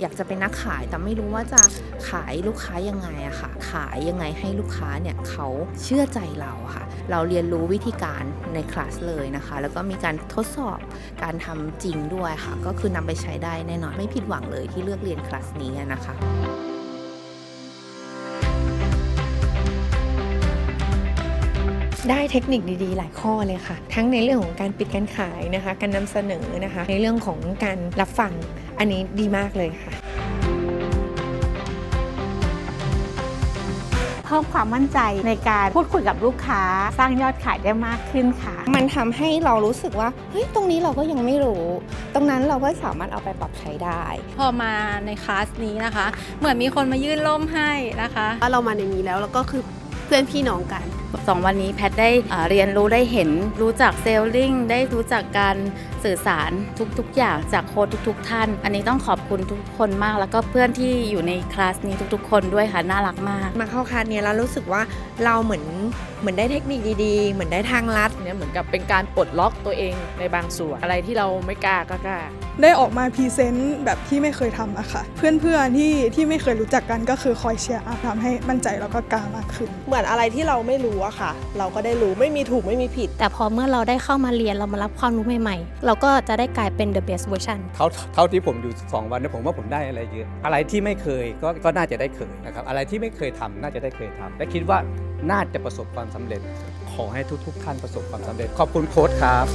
อยากจะเป็นนักขายแต่ไม่รู้ว่าจะขายลูกค้ายังไงอะค่ะ ขายยังไงให้ลูกค้าเนี่ยเขาเชื่อใจเราค่ะ เราเรียนรู้วิธีการในคลาสเลยนะคะ แล้วก็มีการทดสอบการทำจริงด้วยค่ะ ก็คือนำไปใช้ได้แน่นอนไม่ผิดหวังเลยที่เลือกเรียนคลาสนี้นะคะ ได้เทคนิคดีๆ หลายข้อเลยค่ะ ทั้งในเรื่องของการปิดการขายนะคะ การนำเสนอนะคะ ในเรื่องของการรับฟัง อันนี้ดีมากเลยค่ะ เพิ่มความมั่นใจในการพูดคุยกับลูกค้า สร้างยอดขายได้มากขึ้นค่ะ มันทำให้เรารู้สึกว่า เฮ้ย ตรงนี้เราก็ยังไม่รู้ ตรงนั้นเราก็สามารถเอาไปปรับใช้ได้ พอมาในคลาสนี้นะคะ เหมือนมีคนมายื่นล่มให้นะคะ ว่าเรามาในนี้แล้วแล้วก็คือเพื่อนพี่น้องกันสองวันนี้แพทย์ได้อ่าเรียนรู้ได้เห็นรู้จักเซลลิงได้รู้จักการสื่อสารทุกๆ อย่างจากโค้ชทุก ๆ ท่าน อันนี้ต้องขอบคุณทุกคนมาก แล้วก็เพื่อนที่อยู่ในคลาสนี้ทุกๆ คนด้วยค่ะน่ารักมาก มาเข้าคลาสเนี้ยแล้วรู้สึกว่าเราเหมือนเหมือนได้เทคนิคดีๆ เหมือนได้ทางลัดเนี่ยเหมือนกับเป็นการปลดล็อกตัวเองในบางส่วนอะไรที่เราไม่กล้าก็กล้า ได้ออกมาพรีเซนต์แบบที่ไม่เคยทำอะค่ะ เพื่อนๆที่ที่ไม่เคยรู้จักกันก็คือคอยเชียร์อัพทำให้มั่นใจแล้วก็กล้ามากขึ้น เหมือนอะไรที่เราไม่รู้อะค่ะ เราก็ได้รู้ไม่มีถูกไม่มีผิด แต่พอเมื่อเราได้เข้ามาเรียนเรามารับความรู้ใหม่ๆ เราก็จะได้กลายเป็น the best version เท่าเท่าที่ผมอยู่ 2 วันเนยผมว่าผมได้อะไรเยอะอะไรที่ไม่เคยก็ก็น่าจะได้เคยนะครับอะไรที่ไม่เคยทำน่าจะได้เคยทำและคิดว่าน่าจะประสบความสำเร็จ ขอให้ทุกๆท่านประสบความสำเร็จ ขอบคุณโค้ชครับ